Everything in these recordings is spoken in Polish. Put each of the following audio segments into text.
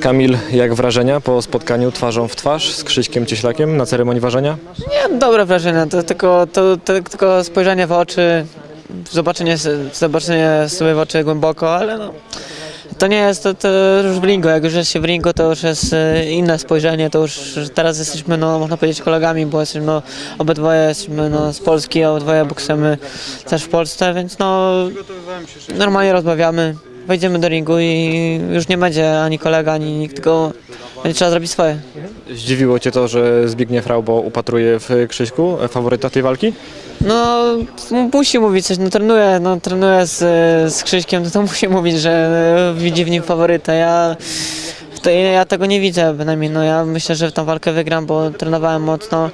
Kamil, jak wrażenia po spotkaniu twarzą w twarz z Krzyśkiem Cieślakiem na ceremonii ważenia? Nie, dobre wrażenie, to tylko, to, to, tylko spojrzenie w oczy, zobaczenie, zobaczenie sobie w oczy głęboko, ale no, to nie jest, to, to już w ringu, jak już jest się w ringu, to już jest e, inne spojrzenie, to już teraz jesteśmy, no, można powiedzieć kolegami, bo jesteśmy, no, obydwoje jesteśmy no, z Polski, obydwoje boksujemy też w Polsce, więc no, normalnie rozmawiamy, wejdziemy do ringu i już nie będzie ani kolega, ani nikt, tylko będzie trzeba zrobić swoje. Zdziwiło Cię to, że Zbigniew Raubo upatruje w Krzyśku e, faworyta tej walki? No, musi mówić coś, no trenuje, no trenuje z, z Krzyśkiem, to, to musi mówić, że e, widzi w nim faworyta. Ja, to, ja tego nie widzę bynajmniej, no ja myślę, że tę walkę wygram, bo trenowałem mocno.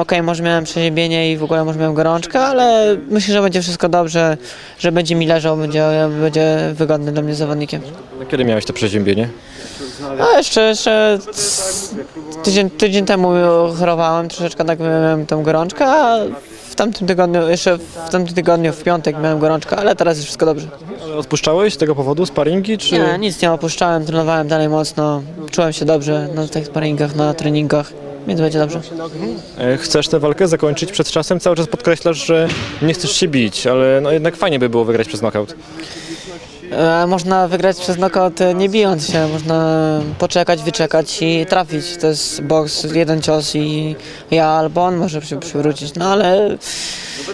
Okej, może miałem przeziębienie i w ogóle może miałem gorączkę, ale myślę, że będzie wszystko dobrze, że będzie mi leżał, będzie, będzie wygodny dla mnie zawodnikiem. Kiedy miałeś to przeziębienie? A jeszcze, jeszcze tydzień, tydzień temu chorowałem, troszeczkę tak miałem tą gorączkę, a w tamtym tygodniu, jeszcze w tamtym tygodniu, w piątek miałem gorączkę, ale teraz jest wszystko dobrze. Ale odpuszczałeś z tego powodu sparingi, czy... Nie, nic nie opuszczałem, trenowałem dalej mocno, czułem się dobrze na tych sparingach, na treningach, więc będzie dobrze. E, Chcesz tę walkę zakończyć przed czasem? Cały czas podkreślasz, że nie chcesz się bić, ale no jednak fajnie by było wygrać przez knockout. E, Można wygrać przez knockout e, nie bijąc się, można poczekać, wyczekać i trafić. To jest boks, jeden cios i ja albo on może się przywrócić. No ale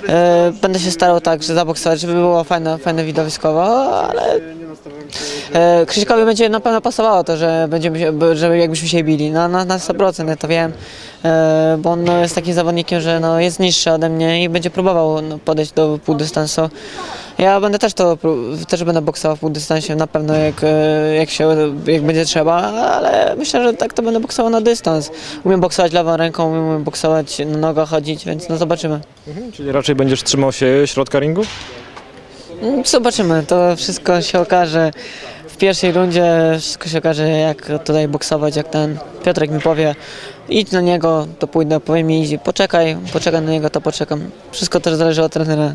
e, będę się starał tak, że zaboksować, żeby było fajne, fajne widowiskowo, ale e, Krzyśkowi będzie na pewno pasowało to, że będziemy się, że jakbyśmy się bili, na, na, na 100% ja to wiem, bo on no, jest takim zawodnikiem, że no, jest niższy ode mnie i będzie próbował no, podejść do półdystansu. Ja będę też to, też będę boksował w półdystansie na pewno jak, e, jak się, jak będzie trzeba, ale myślę, że tak to będę boksował na dystans. Umiem boksować lewą ręką, umiem boksować na nogach chodzić, więc no zobaczymy. Czyli raczej będziesz trzymał się środka ringu? Mm, Zobaczymy, to wszystko się okaże w pierwszej rundzie, wszystko się okaże jak tutaj boksować, jak ten Piotrek mi powie idź na niego, to pójdę, powie mi idź, poczekaj, poczekaj na niego, to poczekam. Wszystko też zależy od trenera.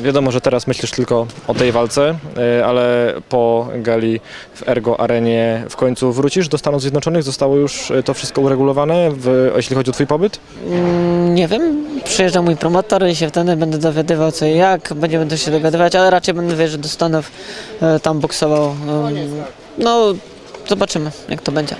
Wiadomo, że teraz myślisz tylko o tej walce, e, ale po gali w Ergo Arenie w końcu wrócisz do Stanów Zjednoczonych? Zostało już e, to wszystko uregulowane, w, jeśli chodzi o Twój pobyt? Mm, Nie wiem, przyjeżdża mój promotor i się wtedy będę dowiadywał co i jak, będziemy to się dogadywać, ale raczej będę wierzył do Stanów, e, tam boksował. No, zobaczymy jak to będzie.